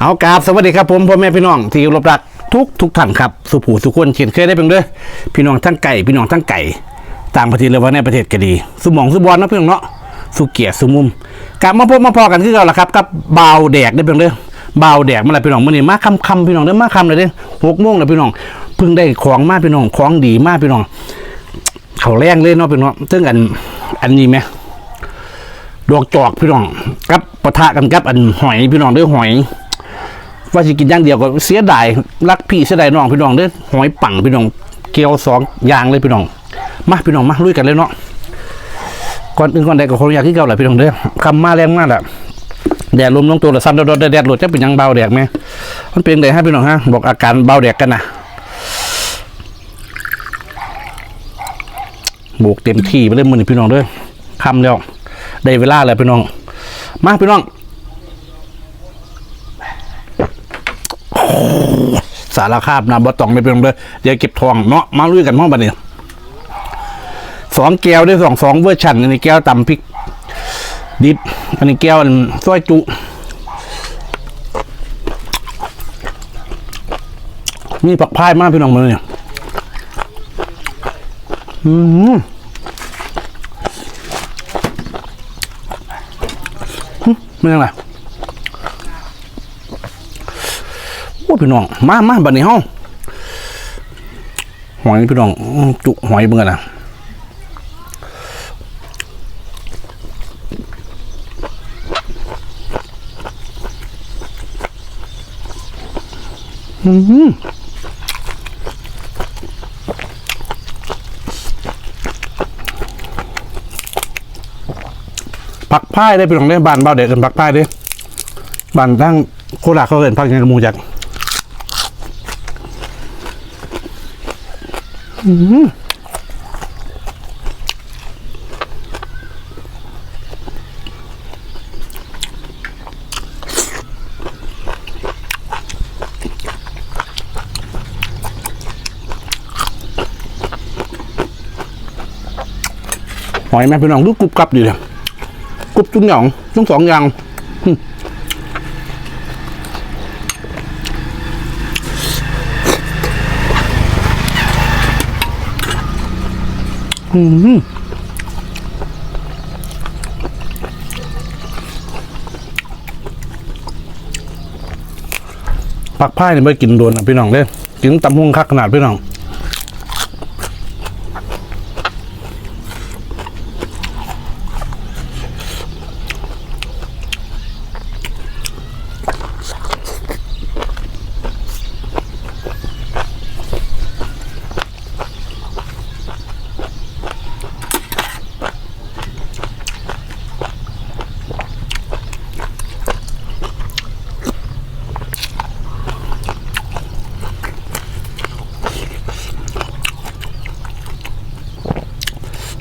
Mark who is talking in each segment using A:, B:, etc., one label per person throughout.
A: เอากราบสวัสดีครับผมพ่อแม่พี่น้องที่รบรักทุกทุกท่านครับสุผูสุคนเขียนเคยได้เป็นเด้อพี่น้องทั้งไก่พี่น้องทั้งไก่ต่างประเทศหรือว่าในประเทศก็ดีสมองสุบอลนะพี่น้องเนาะสุเกียรติสุมุมกลับมาพบมาพอกันคือเราละครับกับบ่าวแดกได้เป็นเด้อบ่าวแดกเมื่อไรพี่น้องมื่อนี้มาคำคำพี่น้องเด้อมาคำเลยเด้อหกโมงแล้วพี่น้องเพิ่งได้ของมาพี่น้องของดีมากพี่น้อง เขาแรงเลยเนาะพี่น้องซึ่งอันอันนี้ไหมดอกจอกพี่น้องกับปะทะกันกับอันหอยพี่น้องเด้วยหอย ว่าสิกินอย่างเดียวก็เสียดายรักพี่เสียดายน้องพี่น้องเด้อหอยปังพี่น้อง เกี๊ยวสองอย่างเลยพี่น้อง มาพี่น้องมาลุยกันเลยเนาะก่อนอื่นก่อนใดก็ขออนุญาตที่เก่าแหละพี่น้องเด้อคำมาแรงมากแหละแดดลมลงตัวละซ้ำโดดๆแดดหลุดจะเป็นยังเบาแดดไหมมันเป็นไงฮะพี่น้องฮะบอกอาการเบาแดดกันนะบวกเต็มที่ไปเลยมือพี่น้องเด้อคำแล้วได้เวลาแล้วพี่น้อง มาพี่น้อง สารคาบนะบ่ต้องไม่เป็นเลยเดี๋ยวเก็บทองเนาะมาลุยกันห้องบัดนี้สองแก้วด้วยสองสองเวอร์ชันอันนี้แก้วตำพริก ดิบอันนี้แก้วซอยจุมีผักพายมากพี่น้องมือเนี่ยอืมไม่ยังไงโอ้พี่น้อง มามาบัดนี้ห้องหอยพี่น้อง จุหอยเบิ่งกันนะอืมผักพายได้พี่น้องได้บานเบาเด็กกันผักพายได้บานทั้งโคราชเขาเห็นผักยังกระมูจากอืม หอยแม่พี่น้องดูกรุบกรับดีเลยกรุบจุ้งหยองจุ้งสองอย่าง อืมผักพายเนี่ยไม่กินโดนนะพี่น้องเด้กินตำหุงคักขนาดพี่น้อง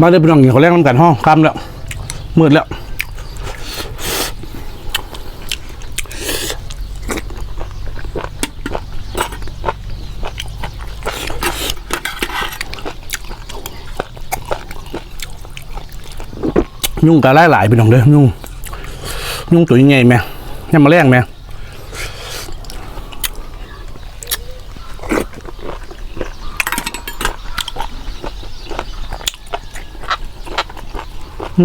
A: มาเลยพี่น้องกินข้าวแรงน้ำกันห้องคำแล้วมืดแล้วยุ่งกะไล่หลายพี่น้องเด้อยุ่งยุ่งตัวยังไงแม่ยังมาแรงแม่ ว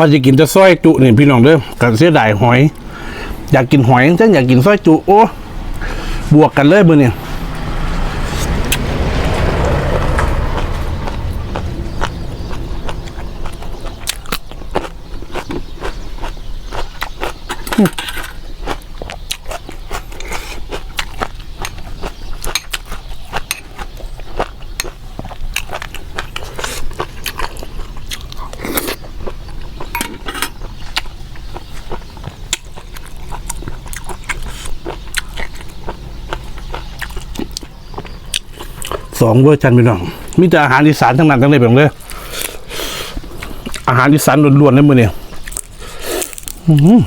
A: ่าจะกินจะซอยจุนี่พี่น้องเด้อกันเสียดายหอย อยากกินหอยจังอยากกินซอยจุโอ้ บวกกันเลยมือเนี่ย สองเวอร์ชันพี่น้องมีแต่อาหารอีสานทั้งนั้นทั้งเลยแบบเลยอาหารอีสานล้วนๆเลยมือเนี่ยอื้อหือ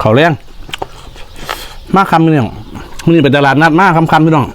A: เขาแรงมาคำนี่นี่ยมันนี่เป็นตลาดนัดมากคำคำพี่น้อง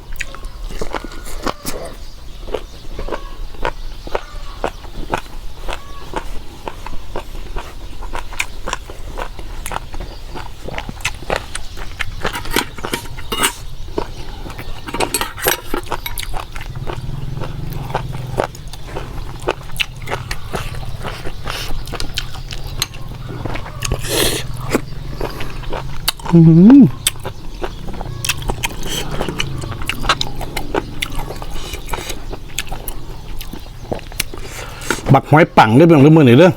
A: บักหอยปังเรื่องเรื่องมือนี่เรื่อง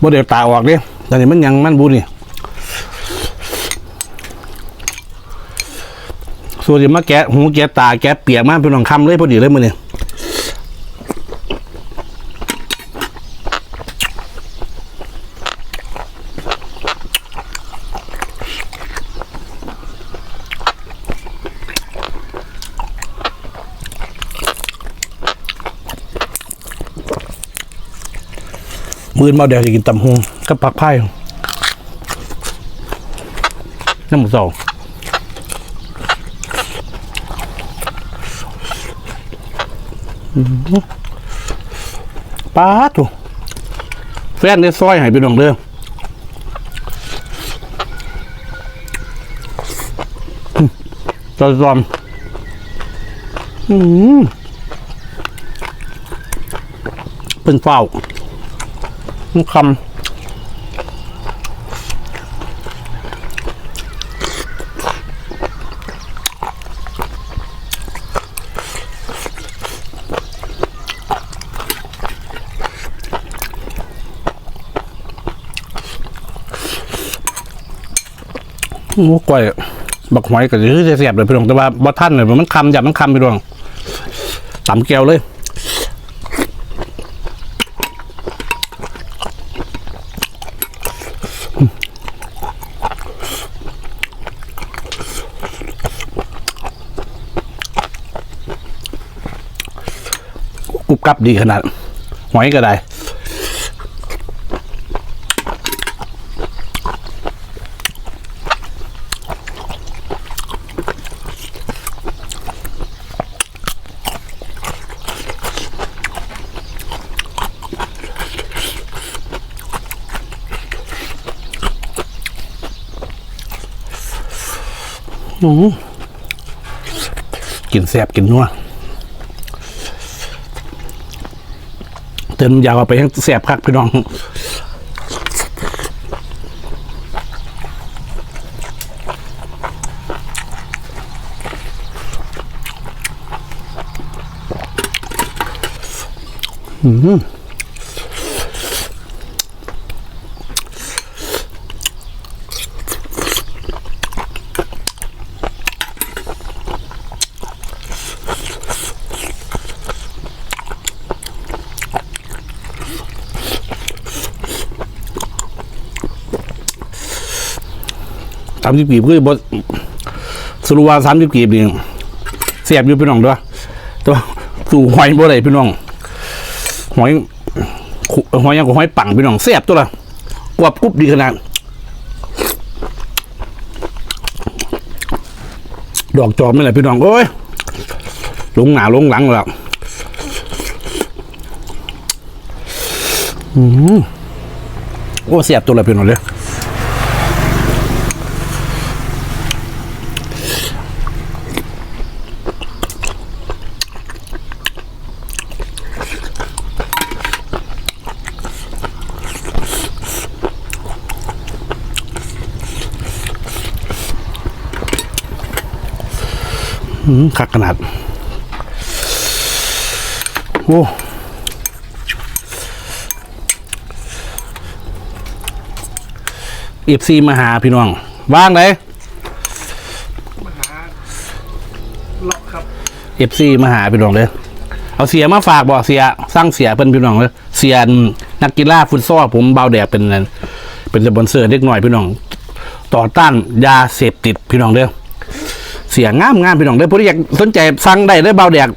A: บ่เดี๋ยวตาออกเด้แต่นี่มันยังมันบูนี่ส่วนที่มาแกะหูแกะตาแกะเปียกมากเป็นหองคำเลยพอดีเลยมือนี่ มือมาเดี๋ยวจะกินตำหงกับผักไผ่น้ำหมูสองป้าถูกแฟนได้ซอยให้ไปน้องเด้ออืมจอยซอมอืมเป็นเฝ้า คำหมูก้อยบักหอยก็จะเสียบเลยพี่น้องแต่ว่าบ่ท่านเลยมันคำหยาบมันคำพี่น้องตำแก้วเลย กรับดีขนาด หอยก็ได้อือกินแซ่บกินนัว เติมยาวไปให้แสบคักพี่น้องอืม สามสิบกีบคือบทสรุว่าสามสิบกีบนี่เสียบอยู่พี่น้องด้วยตัวสู่หอยบ่ได้พี่น้องหอยหอยยังกับหอยปังพี่น้องเสียบตัวละกวบกรุบดีขนาดดอกจอมไม่ไหละพี่น้องโอ้ยลงหนาลงหลังแล้วอืมโอ้เสียบตัวละพี่น้องเลย คักขนาด โอ้เอฟซีมาหาพี่น้อง ว่างเลย
B: เลาะครับ
A: เอฟซีมาหาพี่น้องเลยเอาเสียมาฝากบอกเสียสร้างเสียเป็นพี่น้องเลยเสียนนักกีฬาฟุตซอลผมเบาแดกเป็นนั่นเป็นสปอนเซอร์เล็กหน่อยพี่น้อง ต่อต้านยาเสพติดพี่น้องเด้อ เสียงามงามพี่น้องเด้ผู้ที่อยากสนใจสั่งได้เด้เบาแดก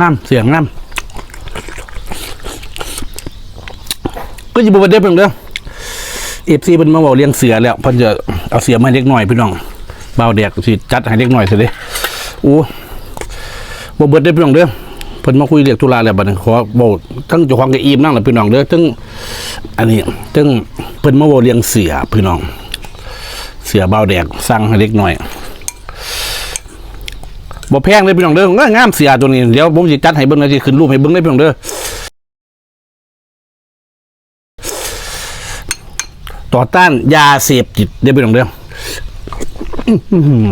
A: งามเสียงงามก็จะบอกเด้อพี่น้องเด้อเอฟซีเป็นมาบอกเลี้ยงเสือแล้วพิ่นจะเอาเสือมาเล็กหน่อยพี่น้องเบาแดกสิจัดให้เล็กหน่อยสิเด้โอ้บ่เบิดได้พี่น้องเด้อเพิ่นมาคุยเรียกธุระแล้วบัดนี้ขอบอกทั้งเจ้าของกับอีมนั่งแหละพี่น้องเด้อทั้งอันนี้ซึ่งเพิ่นมาโวเลี้ยงเสือพี่น้อง เสือเบาแดกสั่งให้เล็กหน่อยบ่แพงเลยพี่น้องเด้องามเสือตัวนี้เดี๋ยวผมสิจัดให้เบิ่งเลยสิขึ้นรูปให้เบิ่งเลยพี่น้องเด้อต่อต้านยาเสพติดเด้อพี่น้องเด้ออื้อหือ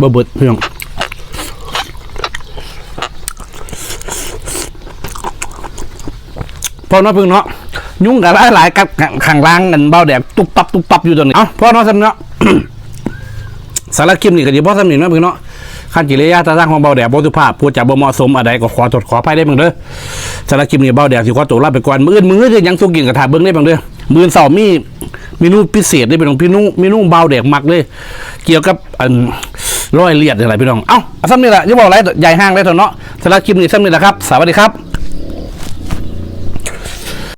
A: บ่เบิดพี่น้อง พอเนาะเพิ่งเนาะยุ่งกับหลายหลายกับขังล่างกันเบาแดดตุบตับตุบตับอยู่ตรงนี้เอ้าพอเนาะสำเนาะสารคลิมนี่ก็ดีพ่อสำนินเนาะเพิ่งเนาะขั้นกิริยาตาตั้งของเบาแดดบสุภาพพูดจาบ่เหมาะสมอะไรก็ขอตรวจขอไปได้เบิ่งเด้อสารคลิมนี่เบาแดดสิขอตัวลาไปก่อนมืออื่นมื้ออื่นยังสุกินกระทาเบิ่งได้เบิ่งเด้อมืออนเสาร์มีเมนูพิเศษได้เป็นของพี่นุ่งเมนูเบาแดกมักเลย เกี่ยวกับอันร้อยเลียดอะไรพี่น้องเอ้าเอาซ้ำนี่แหละอย่บอกอะไรใหญ่ห้างได้เถอะเนาะสารคลิมนี่ซ้ำนี่แหละครับ สวัสดีครับ